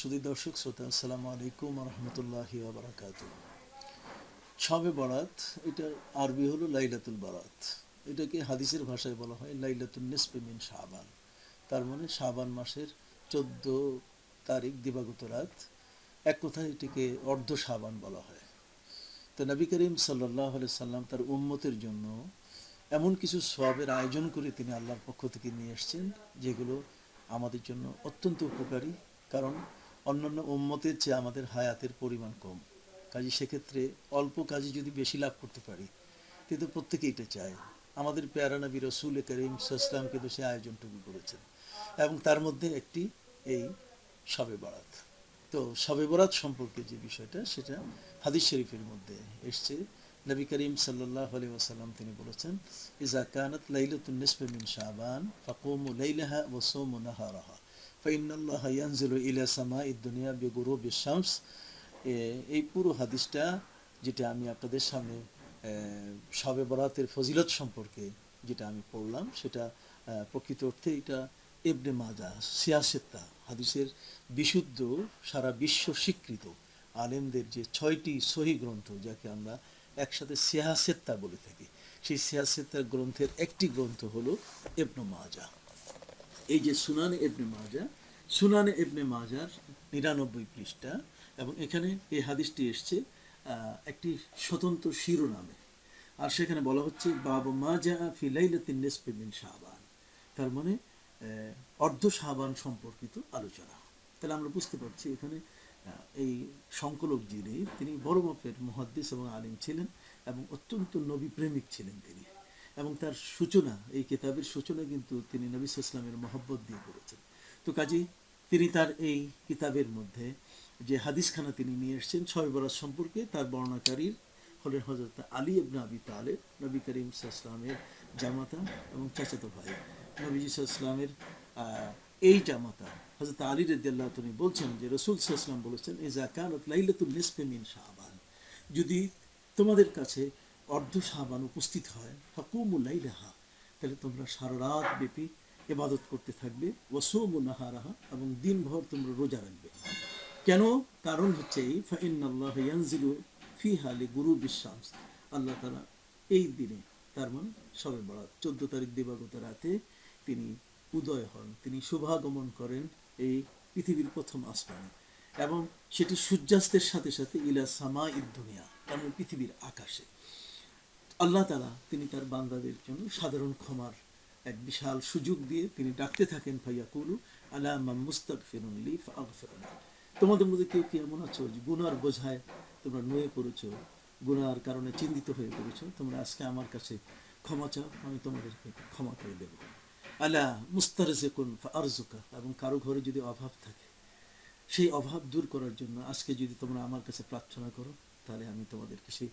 সুদী দর্শক, শ্রোতা, আসসালামু আলাইকুম রহমতুল্লাহ বারাকাত শবে বরাত, এটার আরবি হলো লাইলাতুল বারাত। এটাকে হাদিসের ভাষায় বলা হয় লাইলাতুল নিসফে মিন শাবান। তার মানে শাবান মাসের চোদ্দ তারিখ দিবাগত রাত। এক কথায় এটিকে অর্ধ শাবান বলা হয়। তো নবী করিম সাল্লাহ সাল্লাম তার উম্মতের জন্য এমন কিছু সবের আয়োজন করে তিনি আল্লাহর পক্ষ থেকে নিয়ে এসেছেন, যেগুলো আমাদের জন্য অত্যন্ত উপকারী। কারণ অন্যান্য উম্মতের চেয়ে আমাদের হায়াতের পরিমাণ কম। কাজে সেক্ষেত্রে অল্প কাজে যদি বেশি লাভ করতে পারি কিন্তু প্রত্যেকেই এটা চায়। আমাদের পেয়ারা নবী রসুল করিম সাল্লাম কিন্তু সে আয়োজনটুকু করেছেন। এবং তার মধ্যে একটি এই সবে বরাত। তো সবে বরাত সম্পর্কে যে বিষয়টা, সেটা হাদিস শরীফের মধ্যে এসছে। নবী করিম সাল্লাহ আলি ওয়াসাল্লাম তিনি বলেছেন ইজা কানাত লাইলাতুন নিসফে মিন শাবান, ফাকুমু লাইলাহা ওয়া সুমু নাহারাহা। ফাইনাল্লাহ ইয়ানজিলু ইলা সামাই দুনিয়া বিগুরুবি শামস এই পুরো হাদিসটা যেটা আমি আপনাদের সামনে শবে বরাতের ফজিলত সম্পর্কে যেটা আমি পড়লাম, সেটা প্রকৃত অর্থে এটা এবনে মাজা সিয়াসেত্তা। হাদিসের বিশুদ্ধ, সারা বিশ্ব স্বীকৃত আলেমদের যে ছয়টি সহি গ্রন্থ, যাকে আমরা একসাথে সিয়াসেত্তা বলে থাকি, সেই সিয়াসেত্তার গ্রন্থের একটি গ্রন্থ হলো এবনে মাজা এই যে সুনান এবনে মাজা সুনানে এবনে মাজার নিরানব্বই পৃষ্ঠা, এবং এখানে এই হাদিসটি এসছে একটি স্বতন্ত্র শিরোনামে। আর সেখানে বলা হচ্ছে, বাবা মাজা ফি লাইলাতিন নিসফি মিন শাবান। তার মানে অর্ধ শাবান সম্পর্কিত আলোচনা। তাহলে আমরা বুঝতে পারছি এখানে এই সংকলক যিনি, তিনি বড় মাপের মহাদ্দিস এবং আলিম ছিলেন, এবং অত্যন্ত নবী প্রেমিক ছিলেন তিনি। এবং তার সূচনা, এই কিতাবের সূচনা কিন্তু তিনি নবী ইসলামের মহব্বত দিয়ে করেছেন। তো কাজেই তিনি তার এই কিতাবের মধ্যে যে হাদিসখানা তিনি নিয়ে এসেছেন, ছয় বরাত সম্পর্কে তার বর্ণাকারীর হলেন হজরত আলী ইবনে আবি তালেব, নবী করিম ইসলামের জামাতা এবং চাচাতো ভাই। নবীজি ইসলামের এই জামাতা হজরত আলী রদিয়াল্লাহ তিনি বলছেন যে, রসুল ইসলাম বলেছেন এ নিসফে মিন শাহবান যদি তোমাদের কাছে অর্ধ সাবান উপস্থিত হয় ফাকুমুল্লাই রাহা তাহলে তোমরা সারা রাত ব্যাপী এবাদত করতে থাকবে। ওসুমু নাহারাহা এবং দিনভর তোমরা রোজা রাখবে। কেন? কারণ হচ্ছে এই ইয়ানজিলু ফি হালি গুরু বিশ্বাস আল্লাহ তারা এই দিনে, তার মানে সবে বরাত, চোদ্দ তারিখ দিবাগত রাতে তিনি উদয় হন, তিনি শুভাগমন করেন এই পৃথিবীর প্রথম আসমানে। এবং সেটি সূর্যাস্তের সাথে সাথে ইলা সামা দুনিয়া তার পৃথিবীর আকাশে। আল্লাহ তালা তিনি তার বান্দাদের জন্য সাধারণ ক্ষমার এক বিশাল সুযোগ দিয়ে তিনি ডাকতে থাকেন ভাইয়া কুলু আলা মুস্তাক ফিরুল্লি তোমাদের মধ্যে কেউ কি এমন আছো যে গুনার বোঝায় তোমরা নুয়ে পড়েছো, গুনার কারণে চিন্তিত হয়ে পড়েছো? তোমরা আজকে আমার কাছে ক্ষমা চাও, আমি তোমাদেরকে ক্ষমা করে দেব। আলা মুস্তারজেকুন আরজুকা এবং কারও ঘরে যদি অভাব থাকে, সেই অভাব দূর করার জন্য আজকে যদি তোমরা আমার কাছে প্রার্থনা করো, তাহলে আমি তোমাদেরকে সেই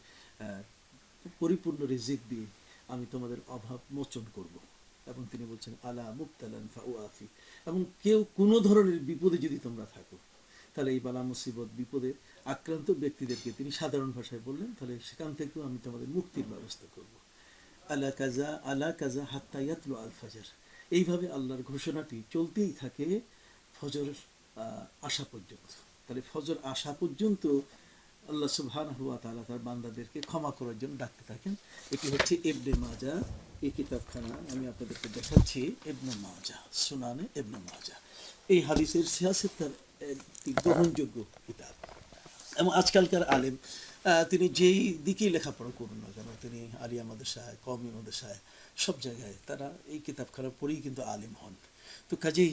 পরিপূর্ণ রিজিক দিয়ে আমি তোমাদের অভাব মোচন করব। এবং তিনি বলছেন, আলা মুক্তালান ফাউআফি। এবং কেউ কোনো ধরনের বিপদে যদি তোমরা থাকো, তাহলে এই বালা মুসিবত, বিপদে আক্রান্ত ব্যক্তিদেরকে তিনি সাধারণ ভাষায় বললেন, তাহলে সেখান থেকেও আমি তোমাদের মুক্তির ব্যবস্থা করব। আলা কাজা আলা কাজা হাত্তায়াতলু আল ফাজার। এইভাবে আল্লাহর ঘোষণাটি চলতেই থাকে ফজর আসা পর্যন্ত। তাহলে ফজর আসা পর্যন্ত আল্লাহ সুবহান হুয়া তাআলা তার বান্দাদেরকে ক্ষমা করার জন্য ডাকতে থাকেন। এটি হচ্ছে এবনে মাজা। এই কিতাবখানা আমি আপনাদেরকে দেখাচ্ছি এবনে মাজা, সুনানে এবনে মাজা। এই হাদিসের সিয়াসের তার একটি গ্রহণযোগ্য কিতাব। এবং আজকালকার আলেম তিনি যেই দিকেই লেখাপড়া করুন না কেন, তিনি আলিয়া মাদ্রাসায় কমি মাদ্রাসায়, সব জায়গায় তারা এই কিতাবখানা পড়েই কিন্তু আলেম হন। তো কাজেই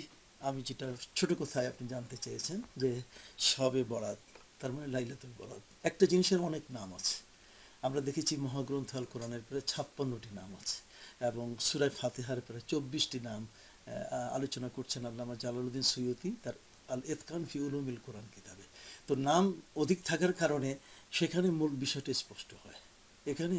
আমি যেটা ছোট কথায় আপনি জানতে চেয়েছেন যে সবে বরাত তার মানে লাইলাতুল বরাত একটা জিনিসের অনেক নাম আছে। আমরা দেখেছি মহাগ্রন্থ আল কোরআনের প্রায় ছাপ্পান্নটি নাম আছে এবং সুরাই ফাতেহার প্রায় চব্বিশটি নাম আলোচনা করছেন আল্লামা জালালউদ্দিন সৈয়দি তার আল এতকান ফি উলুমিল কোরআন কিতাবে। তো নাম অধিক থাকার কারণে সেখানে মূল বিষয়টি স্পষ্ট হয়। এখানে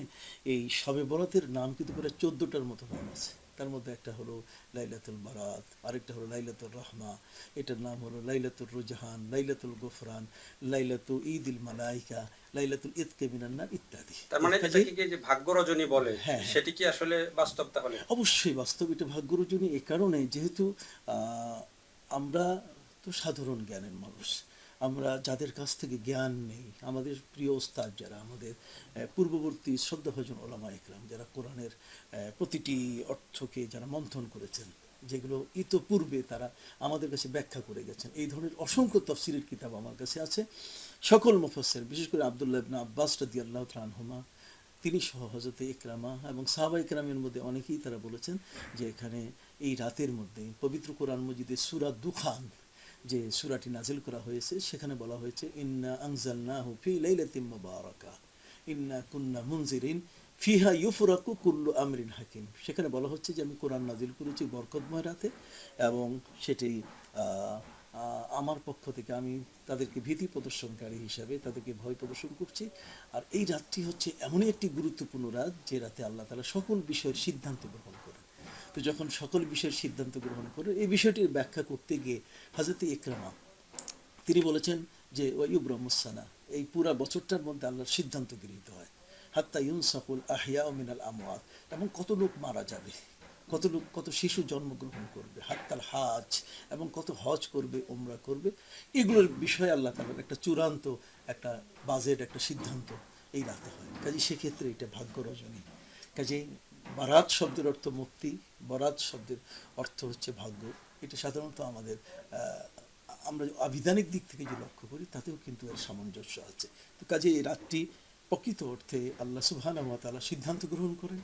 এই শবে বরাতের নাম কিন্তু প্রায় চোদ্দোটার মতো নাম আছে। তার মধ্যে একটা হলো লাইলাতুল বারাত আরেকটা হলো লাইলাতুল রহমা এটার নাম হলো লাইলাতুল রুজহান লাইলাতুল গোফরান লাইলাতুল ঈদুল মালাইকা লাইলাতুল ইদকে মিনান্নার ইত্যাদি। তার মানে যে ভাগ্য রজনী বলে হ্যাঁ, হ্যাঁ। সেটি কি আসলে বাস্তব তাহলে? অবশ্যই বাস্তব এটা ভাগ্যরজনী এ কারণে যেহেতু আহ, আমরা তো সাধারণ জ্ঞানের মানুষ। আমরা যাদের কাছ থেকে জ্ঞান নেই, আমাদের প্রিয় ওস্তাদ যারা, আমাদের পূর্ববর্তী শ্রদ্ধাভজন ওলামা ইকরাম যারা কোরআনের প্রতিটি অর্থকে যারা মন্থন করেছেন, যেগুলো ইতোপূর্বে তারা আমাদের কাছে ব্যাখ্যা করে গেছেন, এই ধরনের অসংখ্য তফসিলের কিতাব আমার কাছে আছে। সকল মুফাসসির, বিশেষ করে আব্দুল্লাহ ইবনে আব্বাস রাদিয়াল্লাহু আল্লাহ আনহুমা, তিনি সহ হজরতে ইকরামা এবং সাহাবা ইকরামের মধ্যে অনেকেই তারা বলেছেন যে এখানে এই রাতের মধ্যে পবিত্র কোরআন মজিদে সুরা দুখান যে সুরাটি নাজিল করা হয়েছে, সেখানে বলা হয়েছে, ইন্না আনজালনাহু ফি লাইলাতিন মুবারাকা, ইন্না কুন্না মুনজিরিন ফিহা ইউফরাকু কুল্লু আমরিন হাকিম। সেখানে বলা হচ্ছে যে, আমি কোরআন নাজিল করেছি বরকতময় রাতে এবং সেটি আমার পক্ষ থেকে আমি তাদেরকে ভীতি প্রদর্শনকারী হিসাবে তাদেরকে ভয় প্রদর্শন করছি। আর এই রাতটি হচ্ছে এমনই একটি গুরুত্বপূর্ণ রাত যে রাতে আল্লাহ তালা সকল বিষয়ের সিদ্ধান্ত গ্রহণ করেন। তো যখন সকল বিষয়ের সিদ্ধান্ত গ্রহণ করেন এই বিষয়টির ব্যাখ্যা করতে গিয়ে হাজরত ইকরামা, তিনি বলেছেন যে ওয়ুব রহমসানা এই পুরা বছরটার মধ্যে আল্লাহর সিদ্ধান্ত গৃহীত হয়। হাত্তা ইউনসাকুল আহিয়া মিনাল আমওয়াত এবং কত লোক মারা যাবে, কত লোক, কত শিশু জন্মগ্রহণ করবে, হাত্তাল হাজ, এবং কত হজ করবে ওমরা করবে। এগুলোর বিষয়ে আল্লাহ তালার একটা চূড়ান্ত, একটা বাজেট, একটা সিদ্ধান্ত এই রাতে হয়। কাজে সেক্ষেত্রে এটা ভাগ্য রজনী। কাজেই বারাত শব্দের অর্থ মুক্তি, বরাত শব্দের অর্থ হচ্ছে ভাগ্য। এটা সাধারণত আমাদের আমরা আবিধানিক দিক থেকে যে লক্ষ্য করি, তাতেও কিন্তু এর সামঞ্জস্য আছে। তো কাজে এই রাতটি প্রকৃত অর্থে আল্লাহ সুবহানাহু ওয়া তাআলা সিদ্ধান্ত গ্রহণ করেন।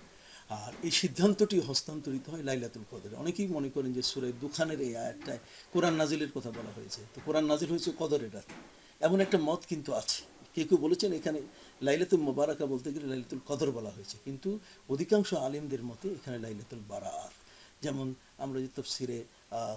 আর এই সিদ্ধান্তটি হস্তান্তরিত হয় লাইলাতুল কদরে। অনেকেই মনে করেন যে সুরে দুখানের এই আয়াতটায় কোরআন নাজিলের কথা বলা হয়েছে। তো কোরআন নাজিল হয়েছে কদরের রাতে। এমন একটা মত কিন্তু আছে। কেউ কেউ বলেছেন এখানে লাইলাতুল মোবারকা বলতে গেলে লাইলাতুল কদর বলা হয়েছে। কিন্তু অধিকাংশ আলিমদের মতে এখানে লাইলাতুল বারাত। যেমন আমরা যে তফসিরে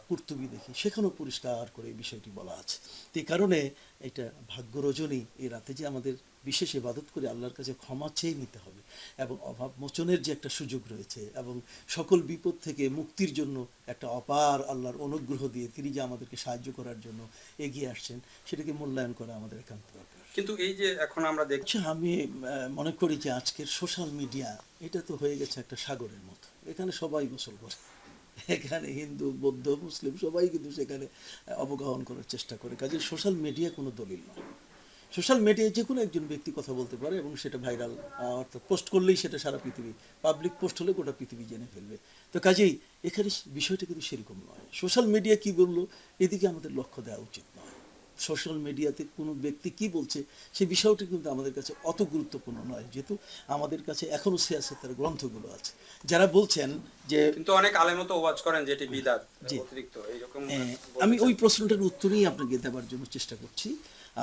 কুর্তুবি দেখি, সেখানেও পরিষ্কার করে এই বিষয়টি বলা আছে। তো কারণে এটা ভাগ্য রজনী এই রাতে যে আমাদের বিশেষ ইবাদত করে আল্লাহর কাছে ক্ষমা চেয়ে নিতে হবে এবং অভাব মোচনের যে একটা সুযোগ রয়েছে এবং সকল বিপদ থেকে মুক্তির জন্য একটা অপার আল্লাহর অনুগ্রহ দিয়ে তিনি যে আমাদেরকে সাহায্য করার জন্য এগিয়ে আসছেন, সেটাকে মূল্যায়ন করা আমাদের একান্ত দরকার। কিন্তু এই যে এখন আমরা দেখছি আচ্ছা আমি মনে করি যে আজকের সোশ্যাল মিডিয়া এটা তো হয়ে গেছে একটা সাগরের মতো। এখানে সবাই গোসল করে। এখানে হিন্দু, বৌদ্ধ, মুসলিম সবাই কিন্তু সেখানে অবগাহন করার চেষ্টা করে। কাজে সোশ্যাল মিডিয়া কোনো দলিল নয়। সোশ্যাল মিডিয়ায় যে কোনো একজন ব্যক্তি কথা বলতে পারে এবং সেটা ভাইরাল অর্থাৎ পোস্ট করলেই সেটা সারা পৃথিবী পাবলিক পোস্ট হলে গোটা পৃথিবী জেনে ফেলবে। তো কাজেই এখানে বিষয়টা কিন্তু সেরকম নয়। সোশ্যাল মিডিয়া কি বলল? এদিকে আমাদের লক্ষ্য দেওয়া উচিত সোশ্যাল মিডিয়াতে কোনো ব্যক্তি কি বলছে সেই বিষয়টি কিন্তু আমাদের কাছে অত গুরুত্বপূর্ণ নয়। যেহেতু আমাদের কাছে এখনও সিয়াসতের গ্রন্থগুলো আছে। যারা বলছেন যে কিন্তু অনেক আলেমতো ওয়াজ করেন যেটি বিদাত জি। অতিরিক্ত এইরকম হ্যাঁ, আমি ওই প্রশ্নটার উত্তরই আপনাকে দেওয়ার জন্য চেষ্টা করছি।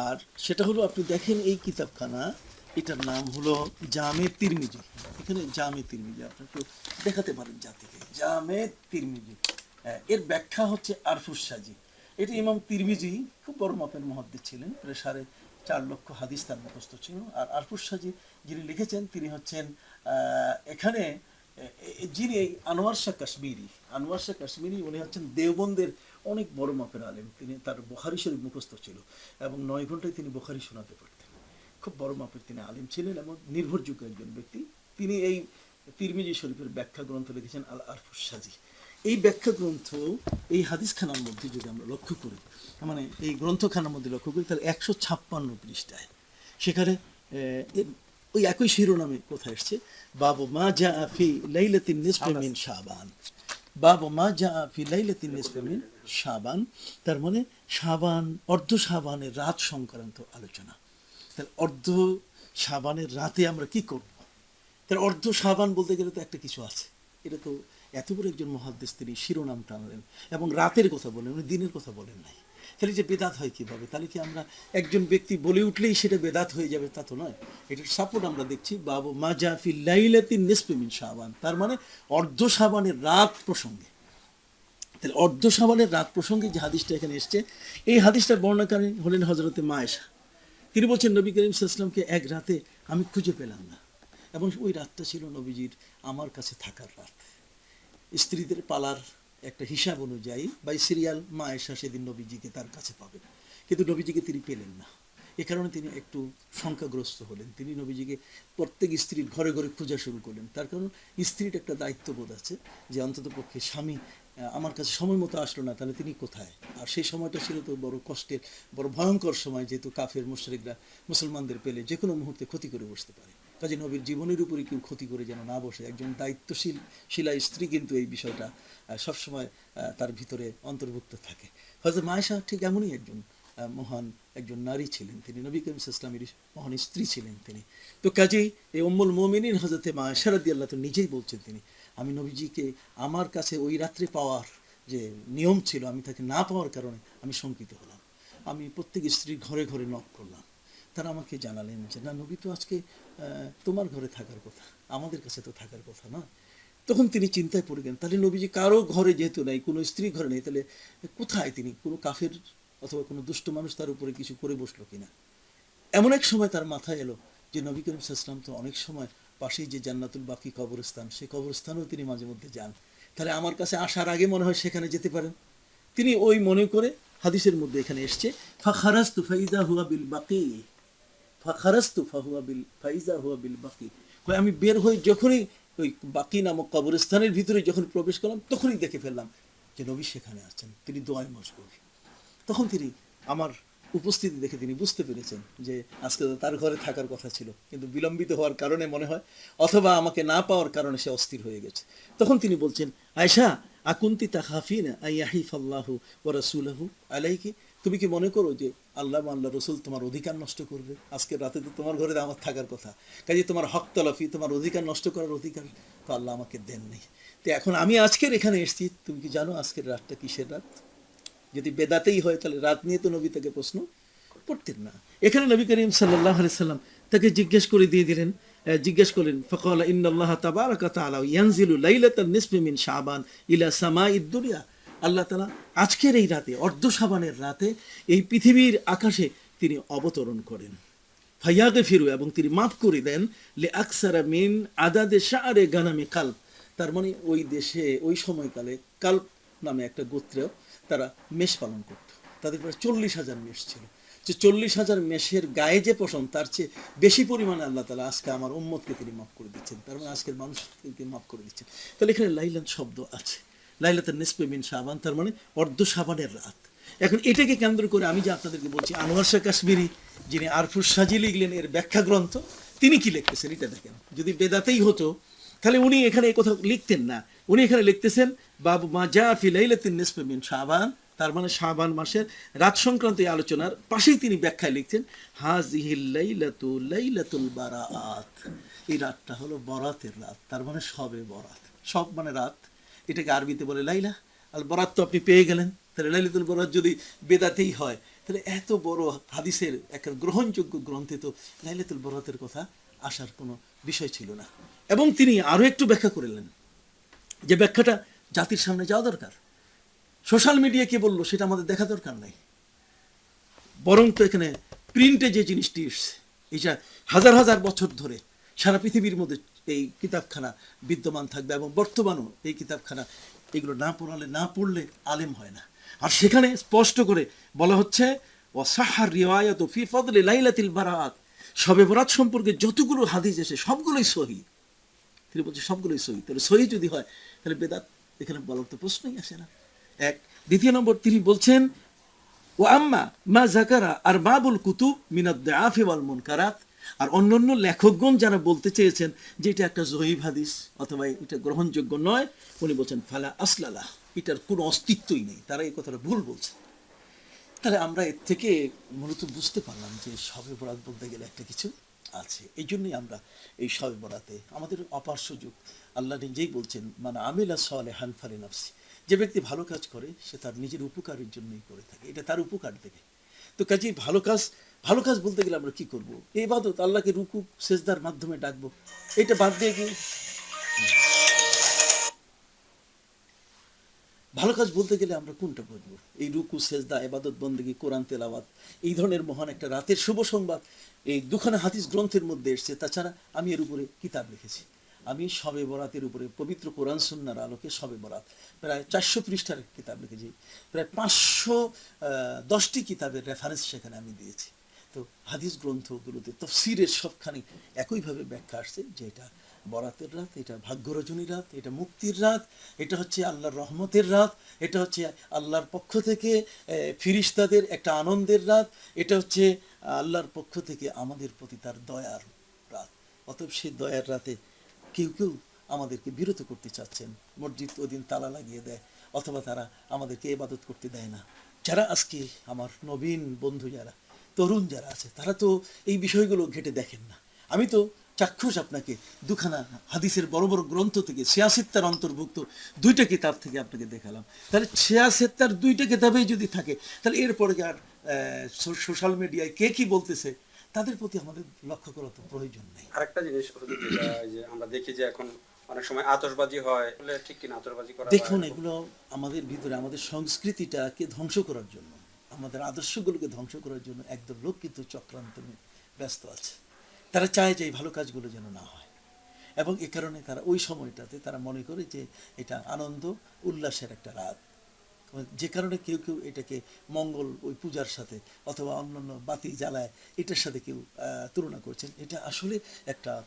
আর সেটা হলো আপনি দেখেন এই কিতাবখানা এটার নাম হলো জামে তিরমিজি। এখানে জামে তিরমিজি আপনাকে দেখাতে পারেন জাতিকে। জামে তিরমিজি। হ্যাঁ, এর ব্যাখ্যা হচ্ছে আরফুস সাজি। এটা ইমাম তিরমিজি খুব বড় মাপের মহাদ্দিস ছিলেন, প্রায় সাড়ে চার লক্ষ হাদিস তার মুখস্থ ছিল। আর আরফুস সাজি যিনি লিখেছেন, তিনি হচ্ছেন এখানে যিনি আনোয়ার শাহ কাশ্মীরি, আনোয়ার শাহ কাশ্মীরি উনি হচ্ছেন দেওবন্দের অনেক বড় মাপের আলেম। তিনি তার বখারি শরীফ মুখস্থ ছিল এবং নয় ঘন্টায় তিনি বখারি শোনাতে পারতেন। খুব বড় মাপের তিনি আলেম ছিলেন এবং নির্ভরযোগ্য একজন ব্যক্তি। তিনি এই তিরমিজি শরীফের ব্যাখ্যা গ্রন্থ লিখেছেন আল আরফুস সাজি। এই ব্যাখ্যা গ্রন্থ এই হাদিসখানার মধ্যে যদি আমরা লক্ষ্য করি মানে এই গ্রন্থখানার মধ্যে লক্ষ্য করি, তাহলে একশো ছাপ্পান্ন পৃষ্ঠায়। সেখানে ওই একই শিরোনামে কোথায় এসছে? বাবু মা যা ফি লাইলাতিন নিসফি শাবান। বাবু মা যা ফি লাইলাতিন নিসফি মিন শাবান। তার মানে শাবান, অর্ধ শাবানের রাত সংক্রান্ত আলোচনা। তাহলে অর্ধ শাবানের রাতে আমরা কি করব? তার অর্ধ সাবান বলতে গেলে তো একটা কিছু আছে। এটা তো এত বড় একজন মহাদ্দেশ তিনি শিরোনাম টানলেন এবং রাতের কথা বলেন উনি দিনের কথা বলেন নাই। তাহলে যে বেদাত হয় কীভাবে? তাহলে কি আমরা একজন ব্যক্তি বলে উঠলেই সেটা বেদাত হয়ে যাবে? তা তো নয়। এটার সাপোর্ট আমরা দেখছি, বাবু মা জাফি লাইলাতিন নিসফিমিন সাবান তার মানে অর্ধ সাবানের রাত প্রসঙ্গে। তাহলে অর্ধ সাবানের রাত প্রসঙ্গে যে হাদিসটা এখানে এসছে, এই হাদিসটার বর্ণাকারী হলেন হজরতে মায়েশা। তিনি বলছেন, নবী করিম সাল্লামকে এক রাতে আমি খুঁজে পেলাম না। এবং ওই রাতটা ছিল নবীজির আমার কাছে থাকার রাত। স্ত্রীদের পালার একটা হিসাব অনুযায়ী বাই সিরিয়াল মা এসা সেদিন নবীজিকে তার কাছে পাবেন কিন্তু নবীজিকে তিনি পেলেন না। এ কারণে তিনি একটু শঙ্কাগ্রস্ত হলেন। তিনি নবীজিকে প্রত্যেক স্ত্রীর ঘরে ঘরে খোঁজা শুরু করলেন। তার কারণ স্ত্রীর একটা দায়িত্ববোধ আছে যে অন্তত পক্ষে স্বামী আমার কাছে সময় মতো আসলো না, তাহলে তিনি কোথায়? আর সেই সময়টা ছিল তো বড় কষ্টের, বড় ভয়ঙ্কর সময় যেহেতু কাফের মুশরিকরা মুসলমানদের পেলে যে কোনো মুহূর্তে ক্ষতি করে বসতে পারে। কাজে নবীর জীবনের উপরে কেউ ক্ষতি করে যেন না বসে। একজন দায়িত্বশীল শিলা স্ত্রী কিন্তু এই বিষয়টা সবসময় তার ভিতরে অন্তর্ভুক্ত থাকে। হয়তো মায়েশা ঠিক এমনই একজন মহান একজন নারী ছিলেন তিনি। নবী করিম ইসলামের মহান স্ত্রী ছিলেন তিনি। তো কাজেই এই অম্মুল মোমিনিন হজরতে মা শারদি আল্লাহ তো নিজেই বলছেন তিনি, আমি নবীজিকে আমার কাছে ওই রাত্রে পাওয়ার যে নিয়ম ছিল, আমি তাকে না পাওয়ার কারণে আমি শঙ্কিত হলাম। আমি প্রত্যেক স্ত্রীর ঘরে ঘরে নক করলাম। তারা আমাকে জানালেন যে, না, নবী তো আজকে তোমার ঘরে থাকার কথা, আমাদের কাছে তো থাকার কথা না। তখন তিনি চিন্তায় পড়ে গেলেন, তাহলে নবীজি কারও ঘরে যেহেতু নাই, কোনো স্ত্রী ঘরে নেই, তাহলে কোথায় তিনি? কোনো কাফের অথবা কোনো দুষ্ট মানুষ তার উপরে কিছু করে বসল কিনা? এমন এক সময় তার মাথায় এলো যে নবী করিম সাল্লাম তো অনেক সময় পাশেই যে জান্নাতুল বাকি কবরস্থান সেই কবরস্থানেও তিনি মাঝে মধ্যে যান। তাহলে আমার কাছে আসার আগে মনে হয় সেখানে যেতে পারেন। তিনি ওই মনে করে হাদিসের মধ্যে এখানে এসছে ফাখারাস্তু ফাইদা হুয়া বিল বাকি। ফাখারাস্তু ফাহুয়া বিল ফাইজা হুয়া বিল বাকি আমি বের হই যখনই ওই বাকি নামক কবরস্থানের ভিতরে যখন প্রবেশ করলাম, তখনই দেখে ফেললাম যে নবী সেখানে আছেন, তিনি দোয়ায় মশগুল। তখন তিনি আমার উপস্থিতি দেখে তিনি বুঝতে পেরেছেন যে আজকে তো তার ঘরে থাকার কথা ছিল, কিন্তু বিলম্বিত হওয়ার কারণে মনে হয়, অথবা আমাকে না পাওয়ার কারণে সে অস্থির হয়ে গেছে। তখন তিনি বলছেন আয়সা আকুন্তি তাহাফিন আইয়াহিফ আল্লাহু ও রসুলাহু আলাইকি? তুমি কি মনে করো যে আল্লাহ আল্লাহ রসুল তোমার অধিকার নষ্ট করবে? আজকে রাতে তো তোমার ঘরে আমার থাকার কথা। কাজে তোমার হক তলফি, তোমার অধিকার নষ্ট করার অধিকার তো আল্লাহ আমাকে দেন নেই তো এখন আমি আজকের এখানে এসেছি, তুমি কি জানো আজকের রাতটা কিসের রাত? যদি বেদাতেই হয় তাহলে রাত নিয়ে তো নবী তাকে প্রশ্ন করতেন না। এখানে নবী করিম সাল্লাহ সাল্লাম তাকে জিজ্ঞেস করে দিয়ে দিলেন জিজ্ঞেস করলেন, ফকল ইন্নাল্লাহ তাবারাকা তাআলা ইয়ানজিলু লাইলাতান নিসফি মিন শাবান ইলা সামাইদ দুনিয়া? আল্লাহ তাআলা আজকের এই রাতে অর্ধ শাবানের রাতে এই পৃথিবীর আকাশে তিনি অবতরণ করেন। ফাইয়াগে ফিরু এবং তিনি মাফ করে দেন, লে আকসারা মিন আদাদে শাহরে গানামে কাল্প। তার মানে ওই দেশে, ওই সময়কালে কাল্প নামে একটা গোত্র তারা মেষ পালন করত। তাদের প্রায় চল্লিশ হাজার মেষ ছিল। যে চল্লিশ হাজার মেষের গায়ে যে পোষণ, তার চেয়ে বেশি পরিমাণে আল্লাহ তালা আজকে আমার উম্মতকে তিনি মাফ করে দিচ্ছেন। তার মানে আজকের মানুষকে মাফ করে দিচ্ছেন। তাহলে এখানে লাইলান শব্দ আছে। লাইলাতের নিসপে মিন সাবান তার মানে অর্ধ সাবানের রাত। এখন এটাকে কেন্দ্র করে আমি যে আপনাদেরকে বলছি, আনোয়ার শাহ কাশ্মীরি যিনি আরফুস সাজি লিখলেন এর ব্যাখ্যা গ্রন্থ, তিনি কি লিখতেছেন এটা দেখেন। যদি বেদাতেই হতো, তাহলে উনি এখানে এই কথা লিখতেন না। উনি এখানে লিখতেছেন, বাবু মা জা ফি লাইলাতিন নিসফে মিন শাবান তার মানে শাবান মাসের রাত সংক্রান্ত এই আলোচনার পাশেই তিনি ব্যাখ্যায় লিখছেন হাজিহিল লাইলাতু লাইলাতুল বারাআত এই রাতটা হলো বরাতের রাত, তার মানে সবে বরাত। সব মানে রাত এটাকে আরবিতে বলে লাইলা। আর বরাত তো আপনি পেয়ে গেলেন। তাহলে লাইলাতুল বরাত যদি বেদাতেই হয়, তাহলে এত বড় হাদিসের একটা গ্রহণযোগ্য গ্রন্থে তো লাইলাতুল বরাতের কথা আসার কোনো বিষয় ছিল না। এবং তিনি আরও একটু ব্যাখ্যা করলেন। যে ব্যাখ্যাটা জাতির সামনে যাওয়া দরকার। সোশ্যাল মিডিয়া কে বলল সেটা আমাদের দেখা দরকার নাই। বরং তো এখানে প্রিন্টে যে জিনিসটি এসছে, এইটা হাজার হাজার বছর ধরে সারা পৃথিবীর মধ্যে এই কিতাবখানা বিদ্যমান থাকবে এবং বর্তমানও এই কিতাবখানা এগুলো না পড়ালে, না পড়লে আলেম হয় না। আর সেখানে স্পষ্ট করে বলা হচ্ছে ও সাহার রিওয়ায়ত ফি ফদলে লাইলাতিল বারাত সবে বরাত সম্পর্কে যতগুলো হাদিস এসে সবগুলোই সহি। তিনি বলছে, সবগুলোই সহি। তাহলে সহি যদি হয়, তাহলে বেদাত এখানে বলার তো প্রশ্নই আসে না। এক, দ্বিতীয় নম্বর, তিনি বলছেন ও আম্মা মা জাকারা আর বাবুল কুতুব মিনাদ আফি ওয়াল মুনকারাত। আর অন্যান্য লেখকগণ যারা বলতে চেয়েছেন যে এটা একটা জহিব হাদিস অথবা এটা গ্রহণযোগ্য নয়, উনি বলছেন, ফালা আসলালা, এটার কোনো অস্তিত্বই নেই। তারা এই কথাটা ভুল বলছে। তাহলে আমরা এর থেকে মূলত বুঝতে পারলাম যে সবে বরাত বলতে গেলে একটা কিছু আছে। এই জন্যই আমরা এই সবে বরাতে, আমাদের অপার সুযোগ, আল্লাহ নিজেই বলছেন মানে আমিলা সলে হানফারি নাফসি। যে ব্যক্তি ভালো কাজ করে, সে তার নিজের উপকারের জন্যই করে থাকে। এটা তার উপকার থেকে। তো কাজেই ভালো কাজ ভালো কাজ বলতে গেলে আমরা কি করব? এই বাদত আল্লাহকে রুকু সেজদার মাধ্যমে ডাকবো। এটা বাদ দিয়ে কি? ভালো কাজ বলতে গেলে আমরা কোনটা বুঝব? এই রুকু, সেজদা এবাদত বন্দেগি, কোরআন, তেলাওয়াত, এই ধরনের মহান একটা রাতের শুভ সংবাদ, এই দুখানা হাদিস গ্রন্থের মধ্যে এসছে। তাছাড়া আমি এর উপরে কিতাব লিখেছি। আমি সবে বরাতের উপরে পবিত্র কোরআন সুন্নার আলোকে সবে বরাত। প্রায় চারশো পৃষ্ঠার কিতাব লিখেছি। প্রায় পাঁচশো দশটি কিতাবের রেফারেন্স সেখানে আমি দিয়েছি। তো হাদিস গ্রন্থগুলোতে তফসিরের সবখানি একইভাবে ব্যাখ্যা আসছে যে এটা বরাতের রাত, এটা ভাগ্যরজনী রাত, এটা মুক্তির রাত, এটা হচ্ছে আল্লাহর রহমতের রাত, এটা হচ্ছে আল্লাহর পক্ষ থেকে ফিরিস্তাদের একটা আনন্দের রাত, এটা হচ্ছে আল্লাহর পক্ষ থেকে আমাদের প্রতি তার দয়ার রাত। অতএব সেই দয়ার রাতে কেউ কেউ আমাদেরকে বিরত করতে চাচ্ছেন। মসজিদ ওদিন তালা লাগিয়ে দেয়, অথবা তারা আমাদেরকে ইবাদত করতে দেয় না। যারা আজকে আমার নবীন বন্ধু যারা, তরুণ যারা আছে, তারা তো এই বিষয়গুলো ঘেটে দেখেন না। আমি তো চাক্ষুষ আপনাকে, দুখানা হাদিসের বড় বড় গ্রন্থ থেকে সিয়াসিত্তার অন্তর্ভুক্ত দুইটা কিতাব থেকে আপনাকে দেখালাম। তাহলে সিয়াসিত্তার দুইটা কিতাবেই যদি থাকে, তাহলে এরপরে আর সোশ্যাল মিডিয়ায় কে কি বলতেছে? তাদের প্রতি আমাদের লক্ষ্য করা তো প্রয়োজন নেই। আরেকটা জিনিস যেটা যে আমরা দেখি যে এখন অনেক সময় আতশবাজি হয় বলে ঠিক কিনা আতশবাজি করা দেখুন এগুলো আমাদের ভিতরে আমাদের সংস্কৃতিটাকে ধ্বংস করার জন্য আমাদের আদর্শগুলোকে ধ্বংস করার জন্য একদম লোক কিন্তু চক্রান্ত নিয়ে ব্যস্ত আছে। তারা চায় যে এই ভালো কাজগুলো যেন না হয়। এবং এ কারণে তারা ওই সময়টাতে তারা মনে করে যে এটা আনন্দ উল্লাসের একটা রাত। যে কারণে কেউ কেউ এটাকে মঙ্গল ওই পূজার সাথে অথবা অন্যান্য বাতি জ্বালায়, এটার সাথে কেউ তুলনা করছেন। এটা আসলে একটা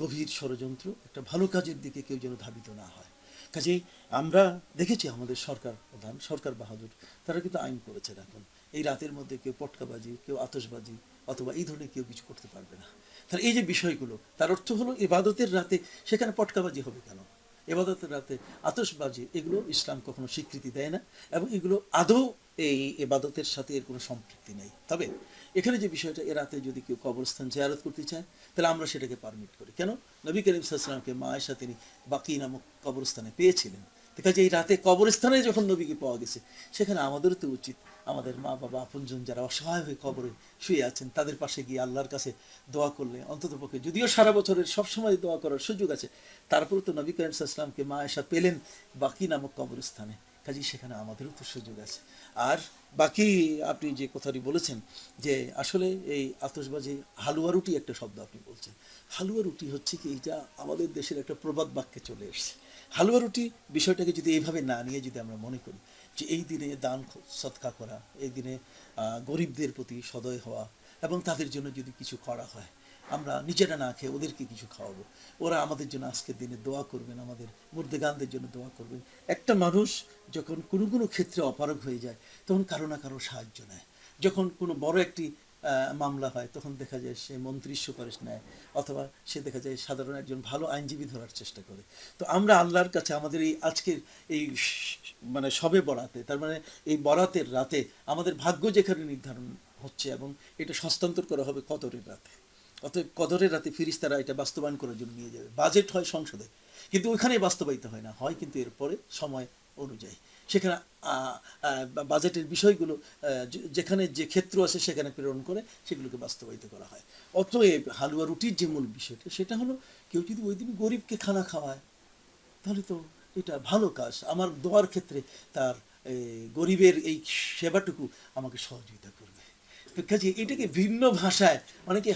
গভীর ষড়যন্ত্র, একটা ভালো কাজের দিকে কেউ যেন ধাবিত না হয়। কাজেই আমরা দেখেছি আমাদের সরকার প্রধান, সরকার বাহাদুর, তারা কিন্তু আইন করেছেন এখন। এই রাতের মধ্যে কেউ পটকাবাজি, কেউ আতশবাজি অথবা এই ধরনের কেউ কিছু করতে পারবে না। তাহলে এই যে বিষয়গুলো, তার অর্থ হলো ইবাদতের রাতে সেখানে পটকাবাজি হবে কেন? এবাদতের রাতে আতসবাজি এগুলো ইসলাম কখনো স্বীকৃতি দেয় না এবং এগুলো আদৌ এই এবাদতের সাথে এর কোনো সম্পৃক্তি নেই। তবে এখানে যে বিষয়টা, এ রাতে যদি কেউ কবরস্থান জেয়ারত করতে চায়, তাহলে আমরা সেটাকে পারমিট করি। কেন? নবী করিম মায়ের মা তিনি বাকি নামক কবরস্থানে পেয়েছিলেন। কাজে এই রাতে কবরস্থানে যখন নবীকে পাওয়া গেছে, সেখানে আমাদেরও তো উচিত। আমাদের মা বাবা, আপনজন যারা অসহায় হয়ে কবরে শুয়ে আছেন, তাদের পাশে গিয়ে আল্লাহর কাছে দোয়া করলে অন্তত পক্ষে, যদিও সারা বছরের সবসময় দোয়া করার সুযোগ আছে তারপরে তো নবী করিম সাল্লামকে মা আয়সা পেলেন বাকি নামক কবরস্থানে। কাজেই সেখানে আমাদেরও তো সুযোগ আছে। আর বাকি আপনি যে কথাটি বলেছেন, যে আসলে এই আতশবাজি হালুয়া রুটি একটা শব্দ আপনি বলছেন। হালুয়া রুটি হচ্ছে কি এটা আমাদের দেশের একটা প্রবাদ বাক্যে চলে এসেছে। হালুয়া রুটি বিষয়টাকে যদি এইভাবে না নিয়ে যদি আমরা মনে করি যে এই দিনে দান সৎকা করা, এই দিনে গরিবদের প্রতি সদয় হওয়া এবং তাদের জন্য যদি কিছু করা হয়, আমরা নিজেরা না খেয়ে ওদেরকে কিছু খাওয়াবো। ওরা আমাদের জন্য আজকের দিনে দোয়া করবেন, আমাদের মুর্দেগানদের জন্য দোয়া করবেন। একটা মানুষ যখন কোনো কোনো ক্ষেত্রে অপারগ হয়ে যায়, তখন কারও না কারও সাহায্য নেয়। যখন কোনো বড় একটি মামলা হয়, তখন দেখা যায় সে মন্ত্রীর সুপারিশ নেয়, অথবা সে দেখা যায় সাধারণ একজন ভালো আইনজীবী ধরার চেষ্টা করে। তো আমরা আল্লাহর কাছে আমাদের এই আজকের এই মানে সবে বরাতে, তার মানে এই বরাতের রাতে আমাদের ভাগ্য যেখানে নির্ধারণ হচ্ছে এবং এটা হস্তান্তর করা হবে কদরের রাতে। অতএব কদরের রাতে ফিরিস্তারা এটা বাস্তবায়ন করার জন্য নিয়ে যাবে। বাজেট হয় সংসদে, কিন্তু ওইখানে বাস্তবায়িত হয় না। হয় কিন্তু এরপরে সময় অনুযায়ী। সেখানে বাজেটের বিষয়গুলো যেখানে যে ক্ষেত্র আছে সেখানে প্রেরণ করে সেগুলোকে বাস্তবায়িত করা হয়। অতএব হালুয়া রুটির যে মূল বিষয়টা, সেটা হলো কেউ যদি ওই দিন গরিবকে খানা খাওয়ায়, তাহলে তো এটা ভালো কাজ। আমার দোয়ার ক্ষেত্রে তার গরিবের এই সেবাটুকু আমাকে সহযোগিতা করবে। কাজে এটাকে ভিন্ন ভাষায় অনেকে